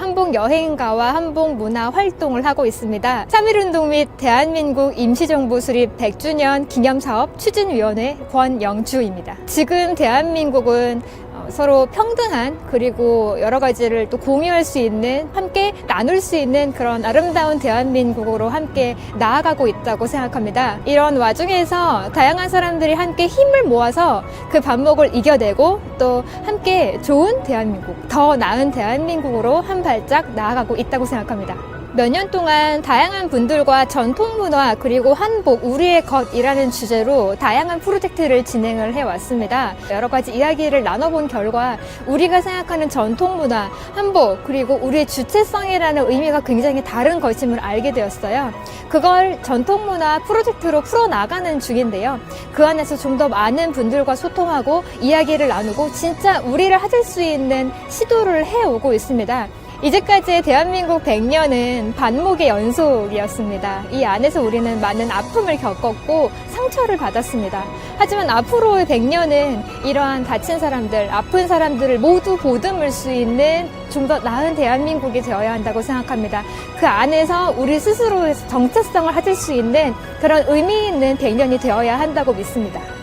한복 여행가와 한복 문화 활동을 하고 있습니다. 3.1운동 및 대한민국 임시정부 수립 100주년 기념사업 추진위원회 권영주입니다. 지금 대한민국은 어, 서로 평등한 그리고 여러 가지를 또 공유할 수 있는 함께 나눌 수 있는 그런 아름다운 대한민국으로 함께 나아가고 있다고 생각합니다. 이런 와중에서 다양한 사람들이 함께 힘을 모아서 그 반목을 이겨내고 또 함께 좋은 대한민국, 더 나은 대한민국으로 한 발짝 나아가고 있다고 생각합니다. 몇 년 동안 다양한 분들과 전통 문화 그리고 한복 우리의 것이라는 주제로 다양한 프로젝트를 진행을 해 왔습니다. 여러 가지 이야기를 나눠본 결과 우리가 생각하는 전통 문화, 한복 그리고 우리의 주체성이라는 의미가 굉장히 다른 것임을 알게 되었어요. 그걸 전통 문화 프로젝트로 풀어 나가는 중인데요. 그 안에서 좀 더 많은 분들과 소통하고 이야기를 나누고 진짜 우리를 하실 수 있는 시도를 해 오고 있습니다. 이제까지의 대한민국 100년은 반목의 연속이었습니다. 이 안에서 우리는 많은 아픔을 겪었고 상처를 받았습니다. 하지만 앞으로의 100년은 이러한 다친 사람들, 아픈 사람들을 모두 보듬을 수 있는 좀 더 나은 대한민국이 되어야 한다고 생각합니다. 그 안에서 우리 스스로의 정체성을 가질 수 있는 그런 의미 있는 100년이 되어야 한다고 믿습니다.